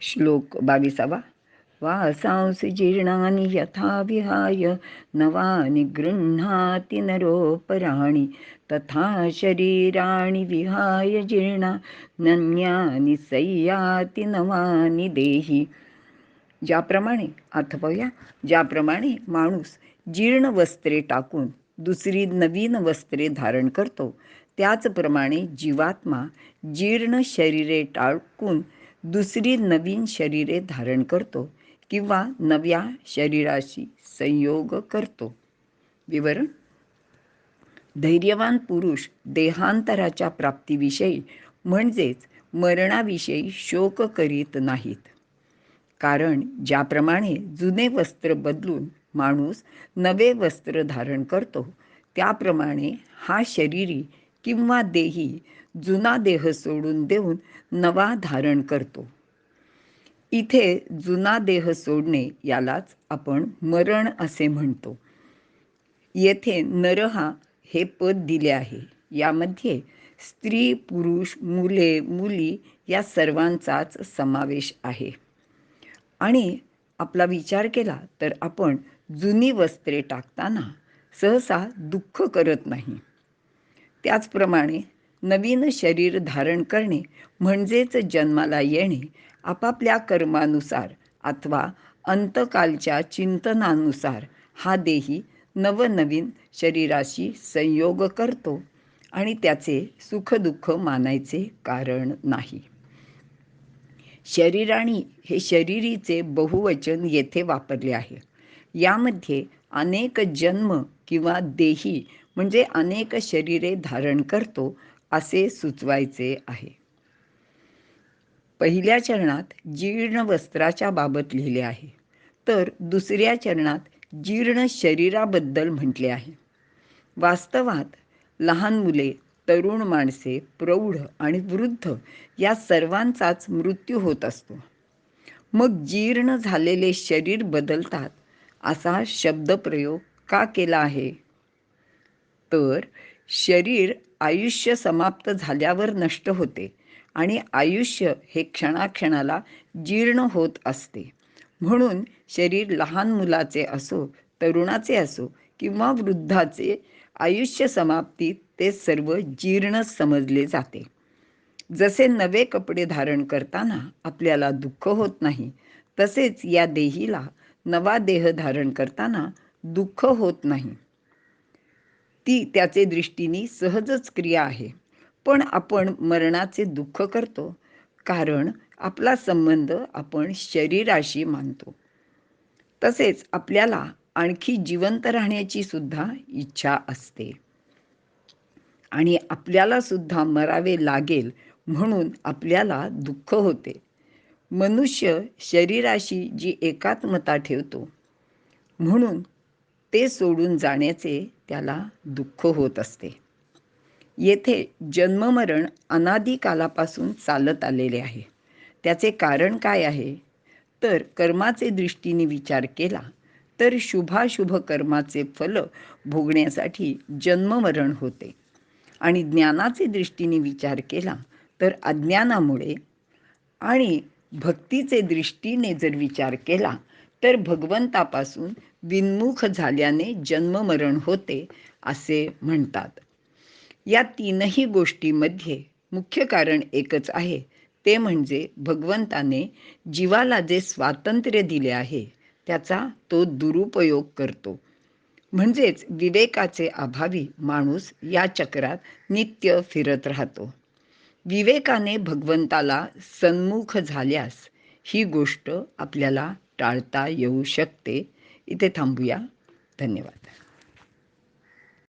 श्लोक बावीसावा. वासांसि जीर्णानि यथा विहाय नवानि गृह्णाति नरोपराणि तथा शरीराणि विहाय जीर्णा नन्यानि सय्याति नवानि देही. ज्याप्रमाणे अथवा ज्याप्रमाणे माणूस जीर्ण वस्त्रे टाकून दुसरी नवीन वस्त्रे धारण करतो त्याचप्रमाणे जीवात्मा जीर्ण शरीरे टाकून दुसरी नवीन शरीरे धारण करतो किंवा नव्या शरीराशी संयोग करतो. विवरण? धैर्यवान पुरुष देहांतराच्या प्राप्तीविषयी म्हणजेच मरणाविषयी शोक करीत नाहीत. कारण ज्याप्रमाणे जुने वस्त्र बदलून माणूस नवे वस्त्र धारण करतो त्याप्रमाणे हा शरीरी किंवा देही जुना देह सोडून देऊन नवा धारण करतो. इथे जुना देह सोडणे यालाच आपण मरण असे म्हणतो. येथे नरहा हे पद दिले आहे. यामध्ये स्त्री पुरुष मुले मुली या सर्वांचाच समावेश आहे. आणि आपला विचार केला तर आपण जुनी वस्त्रे टाकताना सहसा दुःख करत नाही. त्याचप्रमाणे नवीन शरीर धारण करणे म्हणजेच जन्माला येणे आपापल्या कर्मानुसार अथवा अंतकालच्या चिंतनानुसार हा देही नवनवीन शरीराशी संयोग करतो आणि त्याचे सुखदुःख मानायचे कारण नाही. शरीराणी हे शरीरीचे बहुवचन येथे वापरले आहे. यामध्ये अनेक जन्म किंवा देही म्हणजे अनेक शरीरे धारण करतो असे सुचवायचे आहे. पहिल्या चरणात जीर्ण वस्त्राच्या बाबत लिहिले आहे. तर दुसऱ्या चरणात जीर्ण शरीराबद्दल म्हटले आहे. वास्तवात लहान मुले तरुण माणसे प्रौढ आणि वृद्ध या सर्वांचाच मृत्यू होत असतो. मग जीर्ण झालेले शरीर बदलतात असा शब्दप्रयोग का केला आहे? तर शरीर आयुष्य समाप्त झाल्यावर नष्ट होते आणि आयुष्य हे क्षणाक्षणाला जीर्ण होत असते. म्हणून शरीर लहान मुलाचे असो तरुणाचे असो किंवा वृद्धाचे आयुष्य समाप्तीत ते सर्व जीर्ण समजले जाते. जसे नवे कपडे धारण करताना आपल्याला दुःख होत नाही तसेच या देहीला नवा देह धारण करताना दुःख होत नाही. ती त्याचे दृष्टीने सहजच क्रिया आहे. पण आपण मरणाचे दुःख करतो कारण आपला संबंध आपण शरीराशी मानतो. तसेच आपल्याला आणखी जिवंत राहण्याची सुद्धा इच्छा असते. आणि आपल्याला सुद्धा मरावे लागेल म्हणून आपल्याला दुःख होते. मनुष्य शरीराशी जी एकात्मता ठेवतो म्हणून ते सोडून जाण्याचे त्याला दुःख होत असते. येथे जन्ममरण अनादिकालापासून चालत आलेले आहे. त्याचे कारण काय आहे? तर कर्माचे दृष्टीने विचार केला तर शुभाशुभ कर्माचे फल भोगण्यासाठी जन्ममरण होते. आणि ज्ञानाचे दृष्टीने विचार केला तर अज्ञानामुळे आणि भक्तीचे दृष्टीने जर विचार केला तर भगवंतापासून विन्मुख झाल्याने जन्ममरण होते असे म्हणतात. या तीनही गोष्टीमध्ये मुख्य कारण एकच आहे. ते म्हणजे भगवंताने जीवाला जे स्वातंत्र्य दिले आहे त्याचा तो दुरुपयोग करतो. म्हणजेच विवेकाचे अभावी माणूस या चक्रात नित्य फिरत राहतो. विवेकाने भगवंताला सन्मुख झाल्यास ही गोष्ट आपल्याला टाळता येऊ शकते. इथे थांबूया. धन्यवाद.